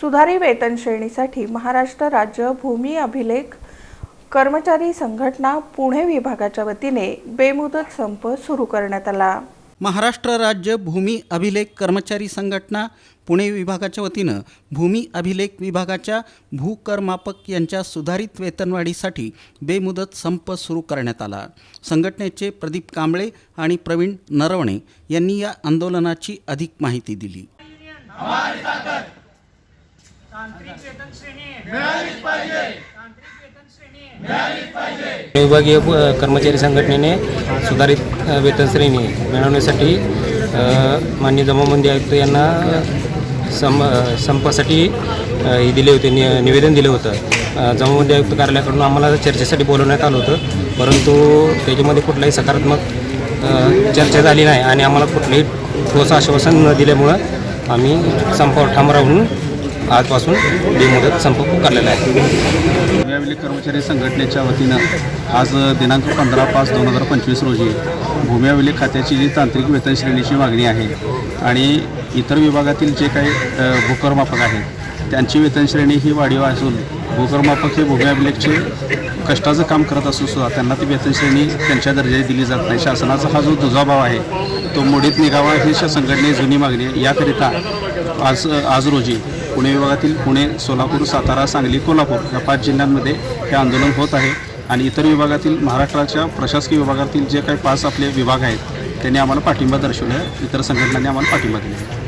सुधारी वेतन श्रेणीसाठी महाराष्ट्र राज्य भूमी अभिलेख कर्मचारी संघटना पुणे विभागाच्या वतीने बेमुदत संप सुरू करण्यात आला. महाराष्ट्र राज्य भूमी अभिलेख कर्मचारी संघटना पुणे विभागाच्या वतीनं भूमी अभिलेख विभागाच्या भूकरमापक यांच्या सुधारित वेतनवाढीसाठी बेमुदत संप सुरू करण्यात आला. संघटनेचे प्रदीप कांबळे आणि प्रवीण नरवणे यांनी या आंदोलनाची अधिक माहिती दिली. तांत्रिक वेतन श्रेणी मिळालीच पाहिजे. तांत्रिक वेतन श्रेणी मिळालीच पाहिजे. विभागीय कर्मचारी संघटनेने सुधारित वेतन श्रेणी मिळवण्यासाठी अ, माननीय जमाबंदी आयुक्त यांना सम संपासाठी हे दिले होते नि निवेदन दिलं होतं. जमाबंदी आयुक्त कार्यालयाकडून आम्हाला चर्चेसाठी बोलवण्यात आलं होतं परंतु त्याच्यामध्ये कुठलाही सकारात्मक चर्चा झाली नाही आणि आम्हाला कुठलंही ठोस आश्वासन न दिल्यामुळं आम्ही संपावर ठाम राहून आजपासून बेमुदत संप पुकारलेला आहे. व्यावली कर्मचारी संघटनेच्या वतीनं आज दिनांक पंधरा पाच दोन हजार पंचवीस रोजी भूमी अभिलेख खात्याची जी तांत्रिक वेतन श्रेणीची मागणी आहे आणि इतर विभागातील जे काही भूकरमापक आहेत त्यांची वेतन श्रेणी ही वाढीव असून भूकरमापक हे भूमी अभिलेखचे कष्टाचं काम करत असून सुद्धा त्यांना ती वेतन श्रेणी त्यांच्या दर्जाने दिली जात नाही. शासनाचा हा जो दुजाभाव आहे तो मोडीत निघावा ही श- जुनी मागणी याकरिता आज आज रोजी पुणे विभागातील पुणे सोलापूर सातारा सांगली कोल्हापूर या पाच जिल्ह्यांमध्ये हे आंदोलन होत आहे. आणि इतर विभागातील महाराष्ट्राच्या प्रशासकीय विभागातील जे काही पाच आपले विभाग आहेत त्यांनी आम्हाला पाठिंबा दर्शवला आहे इतर संघटनांनी आम्हाला पाठिंबा दिला आहे